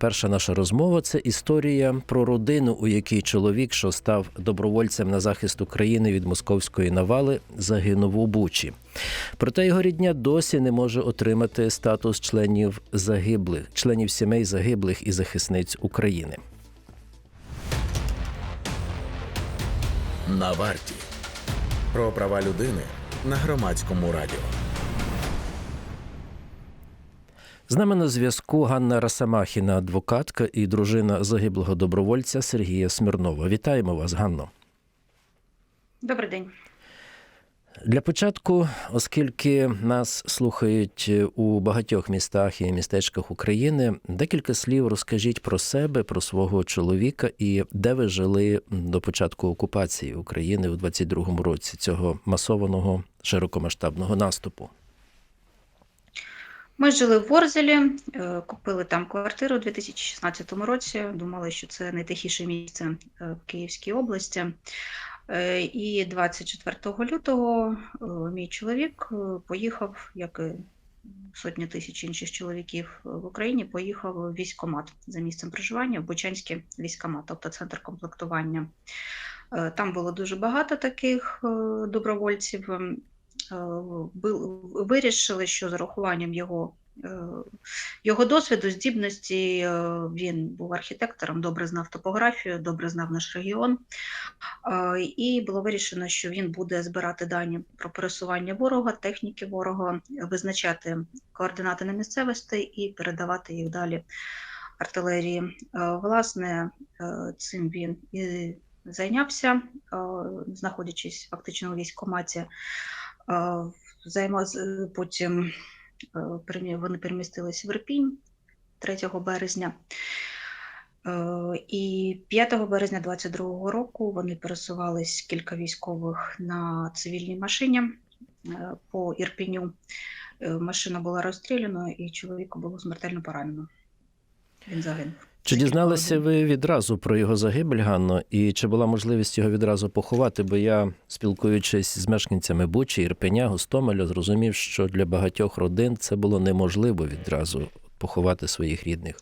Перша наша розмова це історія про родину, у якій чоловік, що став добровольцем на захист України від московської навали, загинув у Бучі. Проте його рідня досі не може отримати статус членів загиблих, членів сімей загиблих і захисниць України. На варті. Про права людини на громадському радіо. З нами на зв'язку Ганна Расамахіна, адвокатка і дружина загиблого добровольця Сергія Смірнова. Вітаємо вас, Ганно. Добрий день. Для початку, оскільки нас слухають у багатьох містах і містечках України, декілька слів розкажіть про себе, про свого чоловіка і де ви жили до початку окупації України у 22-му році цього масованого широкомасштабного наступу. Ми жили в Ворзелі, е, купили там квартиру у 2016 році. Думали, що це найтихіше місце е, в Київській області. Е, І 24 лютого мій чоловік поїхав, як і сотні тисяч інших чоловіків в Україні, поїхав в військкомат за місцем проживання в Бучанський військкомат, тобто центр комплектування. Там було дуже багато таких добровольців. Е, вирішили, що з урахуванням його, е, його досвіду, здібності, е, він був архітектором, добре знав топографію, добре знав наш регіон. І було вирішено, що він буде збирати дані про пересування ворога, техніки ворога, визначати координати на місцевості і передавати їх далі артилерії. Власне, цим він і зайнявся, знаходячись фактично у військкоматі. Е, з- потім е, вони перемістилися в Ірпінь 3 березня. Е, І 5 березня 22-го року вони пересувались кілька військових на цивільній машині е, по Ірпіню. Машина була розстріляна, і чоловіку було смертельно поранено. Він загинув. Чи дізналися ви відразу про його загибель, Ганно, і чи була можливість його відразу поховати? Бо я, спілкуючись з мешканцями Бучі, Ірпеня, Гостомеля, зрозумів, що для багатьох родин це було неможливо відразу поховати своїх рідних.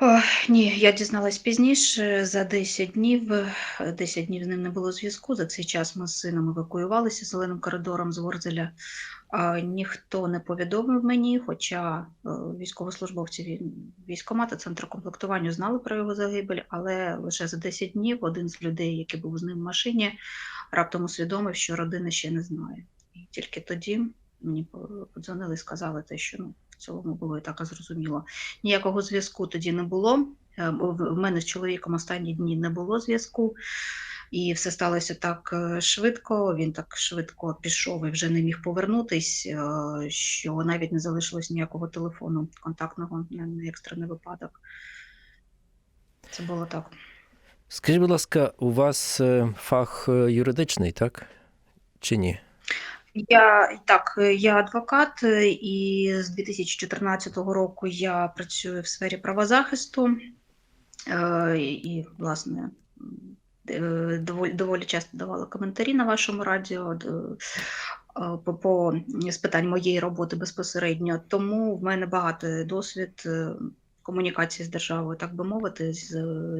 Ох, ні, я дізналась пізніше. За 10 днів, е, 10 днів з ним не було зв'язку. За цей час ми з сином евакуювалися зеленим коридором з Ворзеля. А, ніхто не повідомив мені, хоча е, військовослужбовці ві- військкомату центру комплектування знали про його загибель, але лише за 10 днів один з людей, який був з ним в машині, раптом усвідомив, що родина ще не знає. І тільки тоді мені по- подзвонили і сказали те, що ну, цілому було і так зрозуміло. Ніякого зв'язку тоді не було. Е, В мене з чоловіком останні дні не було зв'язку, і все сталося так е, швидко. Він так швидко пішов і вже не міг повернутись, е, що навіть не залишилось ніякого телефону контактного на екстрений випадок. Це було так. Скажіть, будь ласка, у вас фах юридичний, так? Чи ні? Я так, е, я адвокат, е, і з 2014 року я працюю в сфері правозахисту. Е, І, власне, доволі, доволі часто давала коментарі на вашому радіо по, по з питань моєї роботи безпосередньо. Тому в мене багато досвід комунікації з державою, так би мовити, з,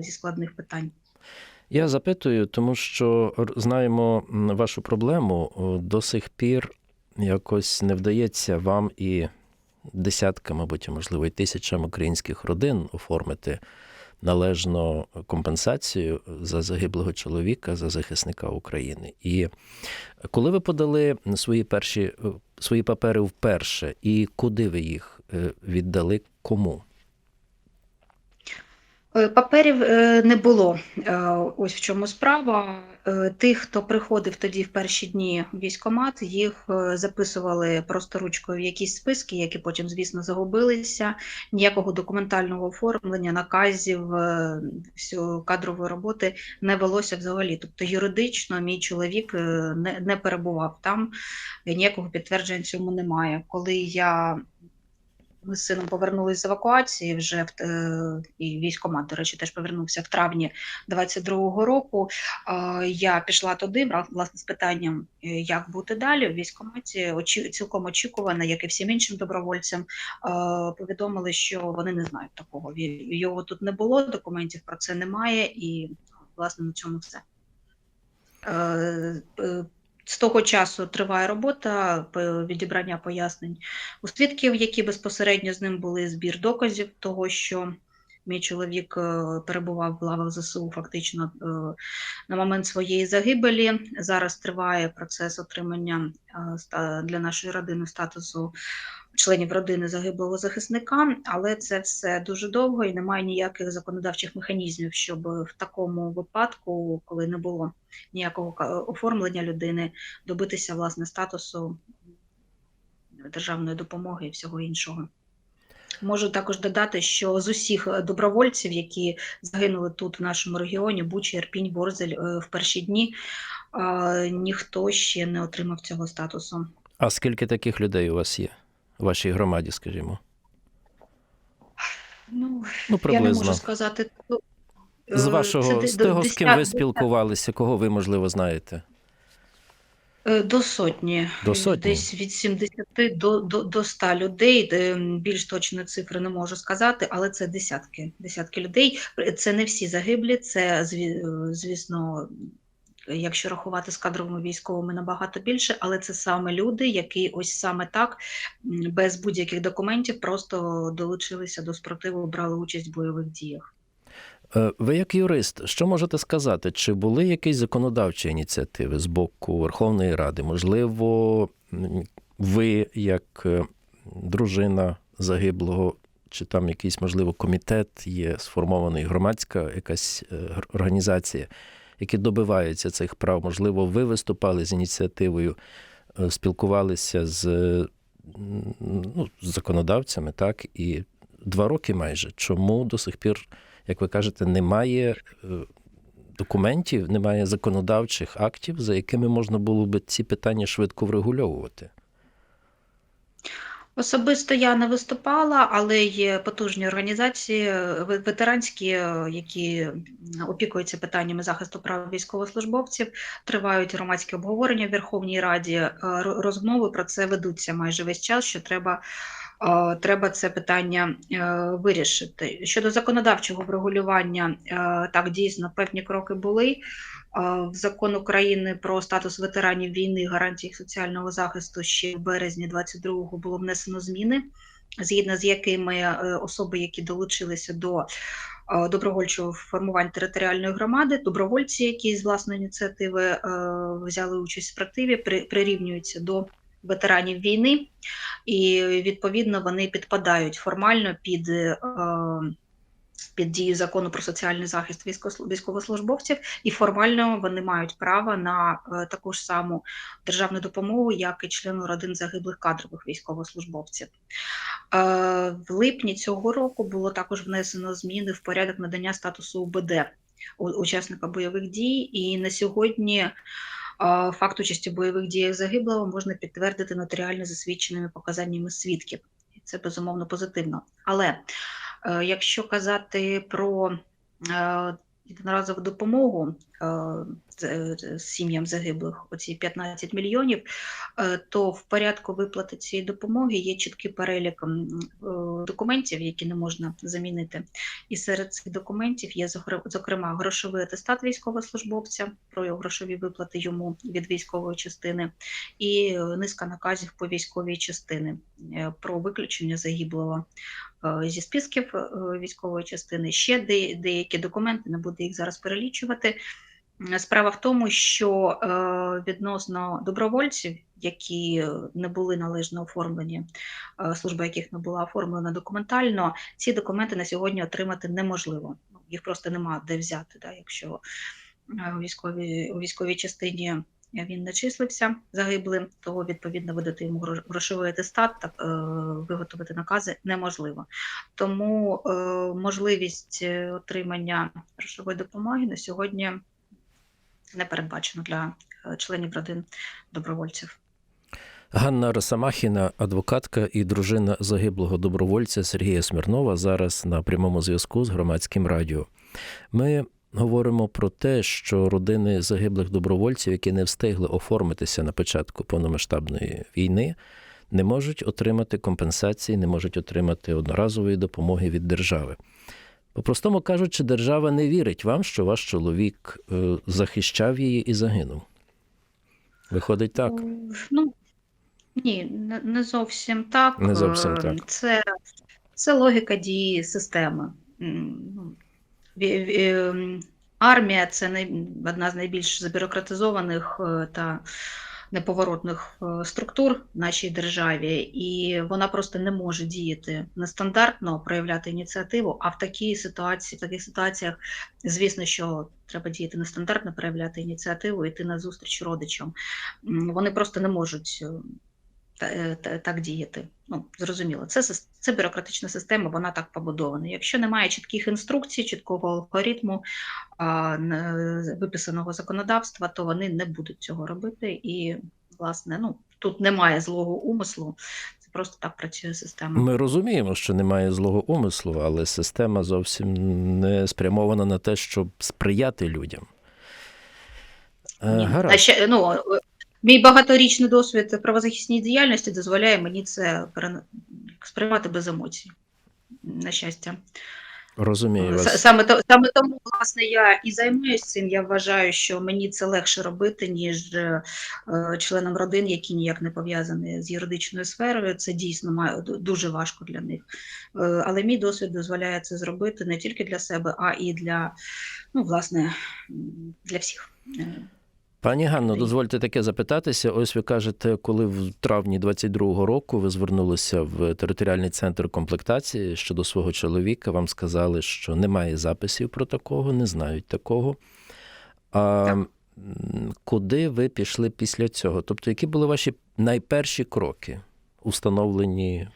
зі складних питань. Я запитую, тому що знаємо вашу проблему. До сих пір якось не вдається вам і десяткам, мабуть, можливо, і тисячам українських родин оформити належну компенсацію за загиблого чоловіка, за захисника України. І коли ви подали свої перші е, свої папери вперше, і куди ви їх е, віддали кому? Е, Паперів е, не було. Е, Ось в чому справа. Тих, хто приходив тоді в перші дні в військкомат, їх записували просто ручкою в якісь списки, які потім, звісно, загубилися. Ніякого документального оформлення, наказів, всю кадрової роботи не велося взагалі. Тобто юридично мій чоловік не, не перебував там, ніякого підтвердження цьому немає. Коли я ми з сином повернулись з евакуації вже в е, і військкомат, до речі, теж повернувся в травні 22-го року. Я пішла туди, власне, з питанням, е, як бути далі. В військкоматі очі, цілком очікувано, як і всім іншим добровольцям, е, повідомили, що вони не знають такого. Його тут не було, документів про це немає, і власне на цьому все. З того часу триває робота відібрання пояснень у свідків, які безпосередньо з ним були збір доказів того, що мій чоловік е, перебував в лавах ЗСУ фактично е, на момент своєї загибелі. Зараз триває процес отримання е, для нашої родини статусу членів родини загиблого захисника, але це все дуже довго і немає ніяких законодавчих механізмів, щоб в такому випадку, коли не було ніякого оформлення людини, добитися власне статусу державної допомоги і всього іншого. Можу також додати, що з усіх добровольців, які загинули тут, в нашому регіоні, Буча, Ірпінь, Борзель, е, в перші дні, е, ніхто ще не отримав цього статусу. А скільки таких людей у вас є? Вашій громаді, скажімо? Ну, Ну, я не можу сказати. З е, вашого, з того, з ким ви спілкувалися, кого ви, можливо, знаєте? Е, До сотні, До сотні? десь від 70 до, до, до 100 людей. Е, Більш точної цифри не можу сказати, але це десятки, десятки людей. Це не всі загиблі, це звісно. Якщо рахувати з кадровими військовими набагато більше, але це саме люди, які ось саме так, без будь-яких документів, просто долучилися до спротиву, брали участь в бойових діях. Е, Ви як юрист, що можете сказати? Чи були якісь законодавчі ініціативи з боку Верховної Ради? Можливо, ви, як е, дружина загиблого, чи там якийсь, можливо, комітет є сформований, громадська якась е, організація, які добиваються цих прав? Можливо, ви виступали з ініціативою, е, спілкувалися з, е, ну, законодавцями, так? І два роки майже. Чому до сих пір як ви кажете, немає е, документів, немає законодавчих актів, за якими можна було би ці питання швидко врегульовувати. Особисто я не виступала, але є потужні організації е, ветеранські, е, які опікуються питаннями захисту прав військовослужбовців. Тривають громадські обговорення в Верховній Раді. е, Розмови про це ведуться майже весь час. Що треба, треба це питання е, вирішити. Щодо законодавчого врегулювання, е, так дійсно певні кроки були. В закон України про статус ветеранів війни, гарантії соціального захисту ще в березні 22-го було внесено зміни, згідно з якими е, особи, які долучилися до е, добровольчого формування територіальної громади, добровольці, які з власної ініціативи е, взяли участь в спротиві, при- прирівнюються до ветеранів війни, і відповідно вони підпадають формально під. е, під дію закону про соціальний захист військовослужбовців, і формально вони мають право на е, таку ж саму державну допомогу, як і члену родин загиблих кадрових військовослужбовців. Е, В липні цього року було також внесено зміни в порядок надання статусу УБД учасника бойових дій, і на сьогодні. Факт участі бойових діях загиблого можна підтвердити нотаріально засвідченими показаннями свідків. Це безумовно позитивно. Але Е, Якщо казати про е, єдиноразову допомогу сім'ям загиблих, оці 15 мільйонів, е, то в порядку виплати цієї допомоги є чіткий перелік е, документів, які не можна замінити. І серед цих документів є зокре- зокрема грошовий атестат військовослужбовця про грошові виплати йому від військової частини, і е, низка наказів по військовій частини про виключення загиблого зі списків військової частини. Ще деякі документи, не буду їх зараз перелічувати. Справа в тому, що е, відносно добровольців, які не були належно оформлені, е, служба яких не була оформлена документально, ці документи на сьогодні отримати неможливо. Ну, Їх просто нема де взяти, да, якщо е, у військовій, у військовій частині він не числився загиблим, то відповідно видати йому грош- грошовий атестат, так виготовити накази неможливо. Тому можливість отримання грошової допомоги на сьогодні не передбачено для е, членів родин добровольців. Ганна Росомахіна, адвокатка і дружина загиблого добровольця Сергія Смірнова, зараз на прямому зв'язку з громадським радіо. Ми говоримо про те, що родини загиблих добровольців, які не встигли оформитися на початку повномасштабної війни, не можуть отримати компенсації, не можуть отримати одноразової допомоги від держави. По-простому кажучи, держава не вірить вам, що ваш чоловік е, захищав її і загинув. Виходить так. Е, Ну, ні, не, зовсім так. Не зовсім Е, так. Це, це логіка дії системи. Ну, ем, Армія це одна з найбільш забюрократизованих е, та неповоротних е, структур в нашій державі, і вона просто не може діяти нестандартно, проявляти ініціативу. А в такій ситуації, в таких ситуаціях, звісно, що треба діяти нестандартно, проявляти ініціативу, йти на зустріч родичам. Вони просто не можуть е, так діяти. Ну, зрозуміло, це, це бюрократична система, вона так побудована. Якщо немає чітких інструкцій, чіткого алгоритму, а, виписаного законодавства, то вони не будуть цього робити. І, власне, ну, тут немає злого умислу, це просто так працює система. Ми розуміємо, що немає злого умислу, але система зовсім не спрямована на те, щоб сприяти людям. Е, Ні. Гаразд. А ще, ну, е, мій багаторічний досвід в правозахисній діяльності дозволяє мені це сприймати без емоцій. На щастя. Розумію вас. Саме, то, саме тому, власне, я і займаюся цим. Я вважаю, що мені це легше робити, ніж е, членам родин, які ніяк не пов'язані з юридичною сферою. Це дійсно має дуже важко для них. Е, Але мій досвід дозволяє це зробити не тільки для себе, а і для, ну, власне, для всіх. Пані Ганно, дозвольте таке запитатися. Ось ви кажете, коли в травні 22-го року ви звернулися в територіальний центр комплектації щодо свого чоловіка, вам сказали, що немає записів про такого, не знають такого. А Так. куди ви пішли після цього? Тобто, які були ваші найперші кроки, установлені,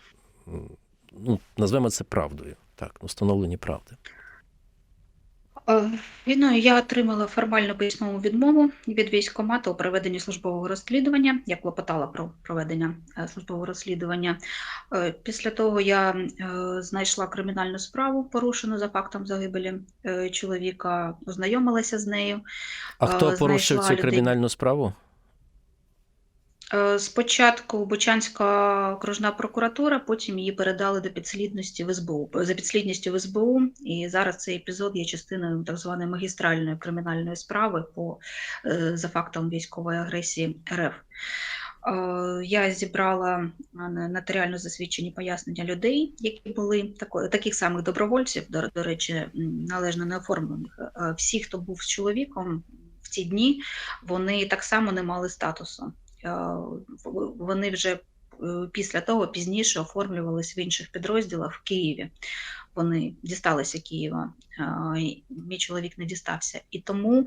ну, назвемо це правдою, так, установлені правди? Е, Війною я отримала формальну письмову відмову від військкомату у проведенні службового розслідування. Я клопотала про проведення е, службового розслідування. Е, Після того я знайшла кримінальну справу, порушену за фактом загибелі чоловіка, ознайомилася з нею. А хто порушив цю людей. кримінальну справу? Е, Спочатку Бучанська окружна прокуратура, потім її передали до підслідності в СБУ за підслідністю в СБУ. І зараз цей епізод є частиною так званої магістральної кримінальної справи по е, за фактом військової агресії РФ. Е, Я зібрала е, нотаріально засвідчені пояснення людей, які були таких самих добровольців, до, до речі, належно не оформлених. Е, Всі, хто був з чоловіком в ці дні, вони так само не мали статусу. Е, Вони вже е, після того пізніше оформлювалися в інших підрозділах в Києві. Вони дісталися Києва. е, Мій чоловік не дістався. І тому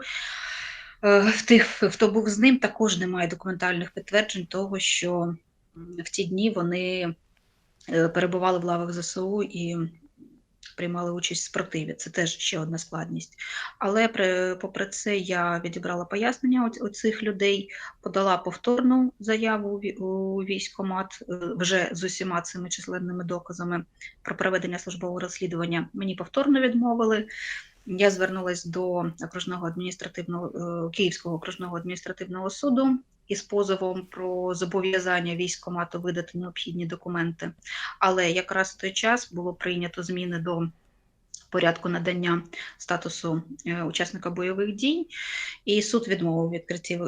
в тих, хто був з ним, також немає документальних підтверджень того, що в ті дні вони перебували в лавах ЗСУ і приймали участь в спротиві. Це теж ще одна складність. Але при, попри це я відібрала пояснення у, цих людей, подала повторну заяву у, військкомат е, вже з усіма цими численними доказами про проведення службового розслідування. Мені повторно відмовили. Я звернулася до окружного адміністративного е, Київського окружного адміністративного суду із позовом про зобов'язання військкомату видати необхідні документи. Але якраз в той час було прийнято зміни до порядку надання статусу е, учасника бойових дій, і суд відмовив відкритті е,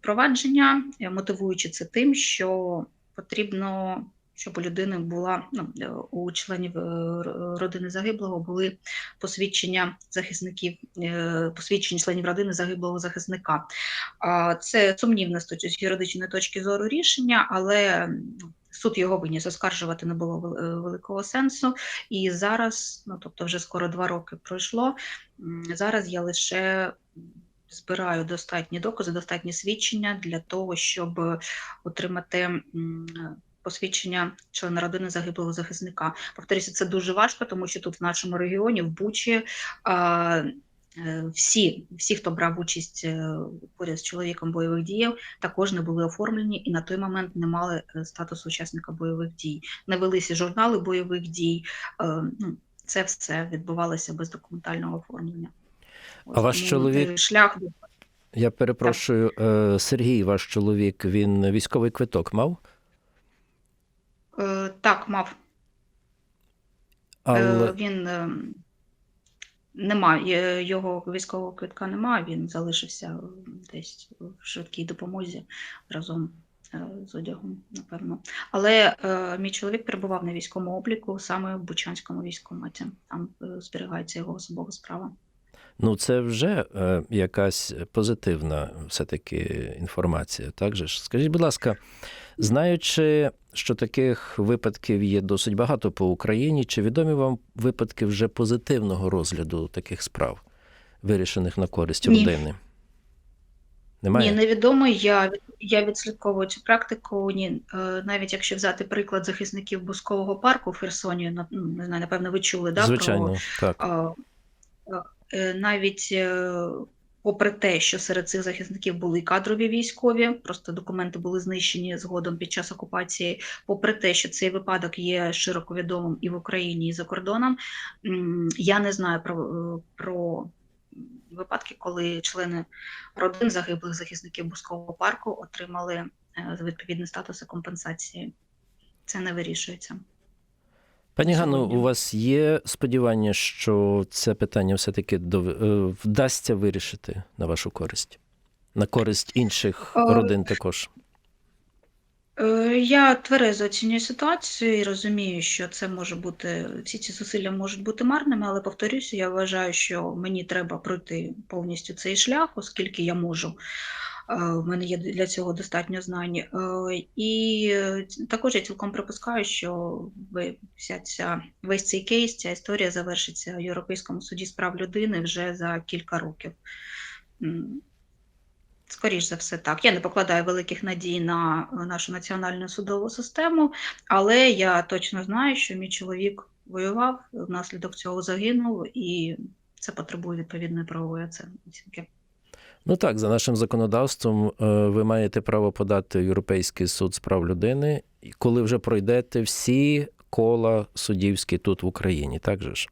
провадження, мотивуючи це тим, що потрібно. Щоб у людини була ну, у членів е, родини загиблого були посвідчення захисників, е, посвідчення членів родини загиблого захисника. Це сумнівне з юридичної точки зору рішення, але ну, суд його виніс, оскаржувати не було е, великого сенсу. І зараз, ну тобто, вже скоро два роки пройшло. Зараз я лише збираю достатні докази, достатні свідчення для того, щоб отримати. Посвідчення члена родини загиблого захисника. Повторюся, це дуже важко, тому що тут в нашому регіоні, в Бучі, а, е, всі, всі, хто брав участь е, поряд з чоловіком бойових дій, також не були оформлені і на той момент не мали е, статусу учасника бойових дій. Не велися журнали бойових дій. Ну, це все відбувалося без документального оформлення. А ваш чоловік- шлях Я перепрошую, е, Сергій, ваш чоловік, він військовий квиток мав? Е, Так, мав. Але Е, Він е, немає його військового квитка немає, він залишився е, десь в швидкій допомозі разом е, з одягом, напевно. Але е, мій чоловік перебував на військовому обліку саме в Бучанському військкоматі. Там е, зберігається його особова справа. Ну це вже е, якась позитивна все-таки інформація. Так же ж? Скажіть, будь ласка, знаючи, що таких випадків є досить багато по Україні, чи відомі вам випадки вже позитивного розгляду таких справ, вирішених на користь Ні. родини? Немає? Ні, невідомо. Я, я відслідковую цю практику. Ні, е, навіть якщо взяти приклад захисників Бускового парку в Херсоні, ну, не знаю, напевно, ви чули, да, про Звичайно, так. Е, навіть е, попри те, що серед цих захисників були кадрові військові, просто документи були знищені згодом під час окупації. Попри те, що цей випадок є широко відомим і в Україні, і за кордоном, я не знаю про, е, про випадки, коли члени родин загиблих захисників Бускового парку отримали е, відповідний статус і компенсації. Це не вирішується. Пані Ганно, у вас є сподівання, що це питання все-таки е, вдасться вирішити на вашу користь? На користь інших Е, родин також. Е, Я тверезо оцінюю ситуацію і розумію, що це може бути, всі ці зусилля можуть бути марними, але повторюся, я вважаю, що мені треба пройти повністю цей шлях, оскільки я можу. Е, В мене є для цього достатньо знань. Е, І також я цілком припускаю, що вся ця, весь цей кейс, ця історія завершиться в Європейському суді з прав людини вже за кілька років. Скоріш за все, так. Я не покладаю великих надій на нашу національну судову систему, але я точно знаю, що мій чоловік воював, внаслідок цього загинув, і це потребує відповідної правової оцінки. Ну так, за нашим законодавством, е, ви маєте право подати в Європейський суд з прав людини, коли вже пройдете всі кола суддівські тут в Україні, так же ж?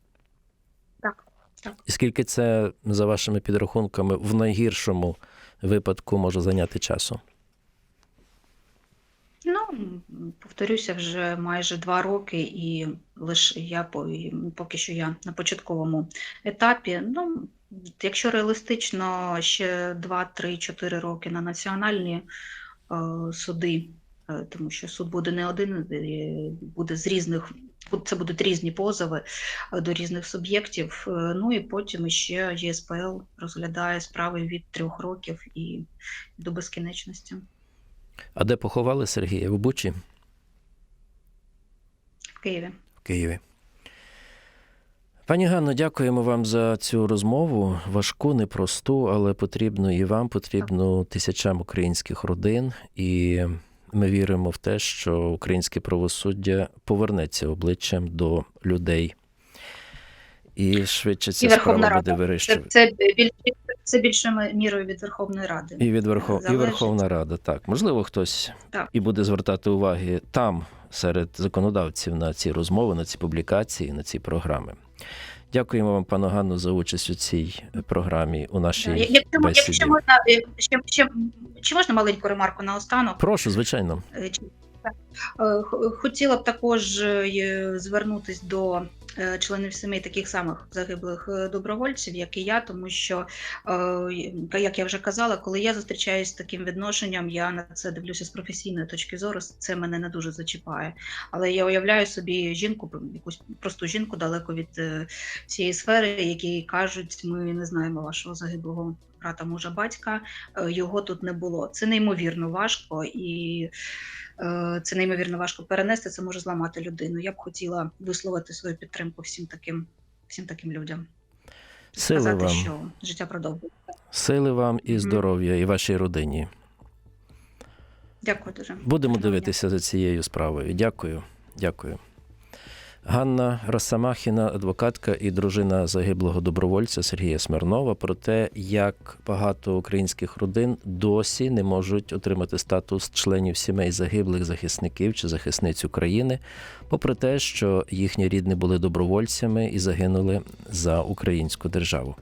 Так, так. І скільки це, за вашими підрахунками, в найгіршому випадку може зайняти часу? Ну, повторюся, вже майже два роки, і лише я поки що я на початковому етапі. Ну, якщо реалістично, ще 2, 3, 4 роки на національні е, суди, е, тому що суд буде не один, е, буде з різних. Це будуть різні позови до різних суб'єктів. Ну і потім ще ЄСПЛ розглядає справи від трьох років і до безкінечності. А де поховали Сергія? В Бучі? В Києві. в Києві. Пані Ганно, дякуємо вам за цю розмову. Важку, непросту, але потрібну і вам, потрібну тисячам українських родин. І ми віримо в те, що українське правосуддя повернеться обличчям до людей. І швидше ця І справа буде Рада. Це, вирішувати. це, більш, це більшою мірою від Верховної Ради. І від Верхов... і залежить. Верховна Рада, так. Можливо, хтось Так. і буде звертати уваги там, серед законодавців, на ці розмови, на ці публікації, на ці програми. Дякуємо вам, пану Ганну, за участь у цій програмі, у нашій Якщо, бесіді. якщо можна, е, ще, ще, чи можна маленьку ремарку на останок? Прошу, звичайно. Е. Е, Хотіла б також звернутися до членів сімей таких самих загиблих е, добровольців, як і я, тому що, е, як я вже казала, коли я зустрічаюся з таким відношенням, я на це дивлюся з професійної точки зору, це мене не дуже зачіпає. Але я уявляю собі жінку, якусь просту жінку далеко від е, цієї сфери, які кажуть, ми не знаємо вашого загиблого брата, мужа, батька, е, його тут не було. Це неймовірно важко і е, це неймовірно важко перенести. Це може зламати людину. Я б хотіла висловити свою підтримку всім таким, всім таким людям. Сили Сказати, вам, що життя продовжується. сили вам і здоров'я, здоров'я, і вашій родині. Дякую дуже. Будемо дивитися за цією справою. Дякую. Дякую. Ганна Росомахіна, адвокатка і дружина загиблого добровольця Сергія Смирнова, про те, як багато українських родин досі не можуть отримати статус членів сімей загиблих захисників чи захисниць України, попри те, що їхні рідні були добровольцями і загинули за українську державу.